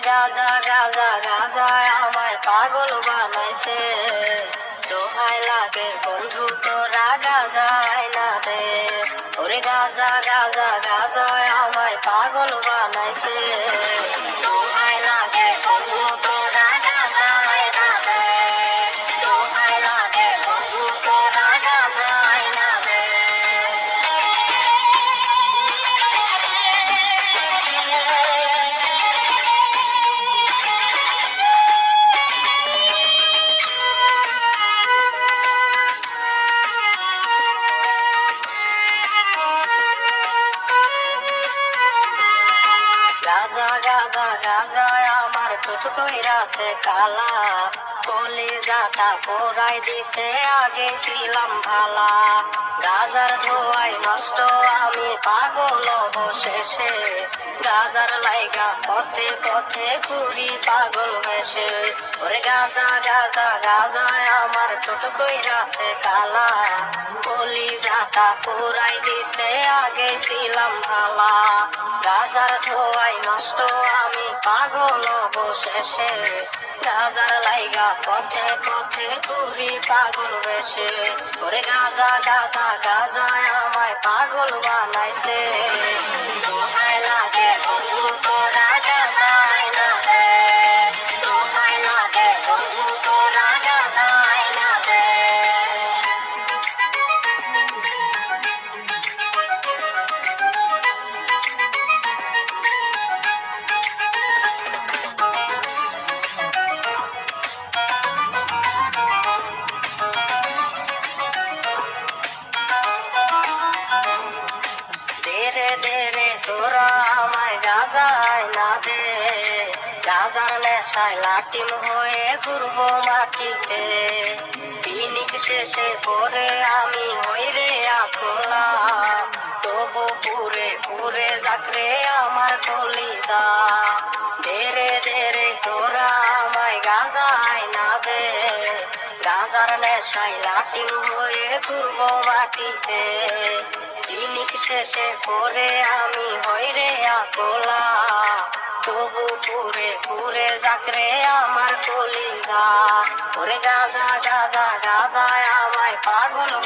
গাজা গাজা গাজা আমায় পাগল বানাইছে। দোহাই লাগে বন্ধু, তোরা গাজায় না দে। ওরে গাজা গাজা গাজা গাজা গাজা আমার টুট কইরাছে কালা কলি। যাটা পোড়াই দিছে, আগে ছিলাম ভালা। গাজার ধোয়াই নষ্ট, আমি পাগল অবশেষে। গাজার লাইগা পথে পথে ঘুরি পাগল হেসে ওরে গাজা গাজা গাজা আমার টুট কইরাছে কালা। যাটা পোড়াই দিছে আগে ছিলাম ভালা। গাজার ধোয়াই নষ্ট আমি পাগল অবশেষে। গাজার লাইগা পথে পথে ঘুরি পাগল বেশে। ওরে গাজা গাজা গাজা আমায় পাগল বানাইছে। গাজায় না দে। গাজার নেশায় লাটিম হয়ে ঘুরবো মাটিতে। পিনিক শেষে পরে আমি হই রে আকলা তবু পুরে পুরে যাকরে আমার কলিজা। দেরে দেরে তোরা আমায় গাজায় না দে। গাজার নেশায় লাটিম হয়ে ঘুরবো মাটিতে। দিনিক শেষে করে আমি হই রে আকোলা। তবু পুরে পুরে জাকরে আমার কলিজা। ওরে গাজা গাজা গাজা আমায় পাগল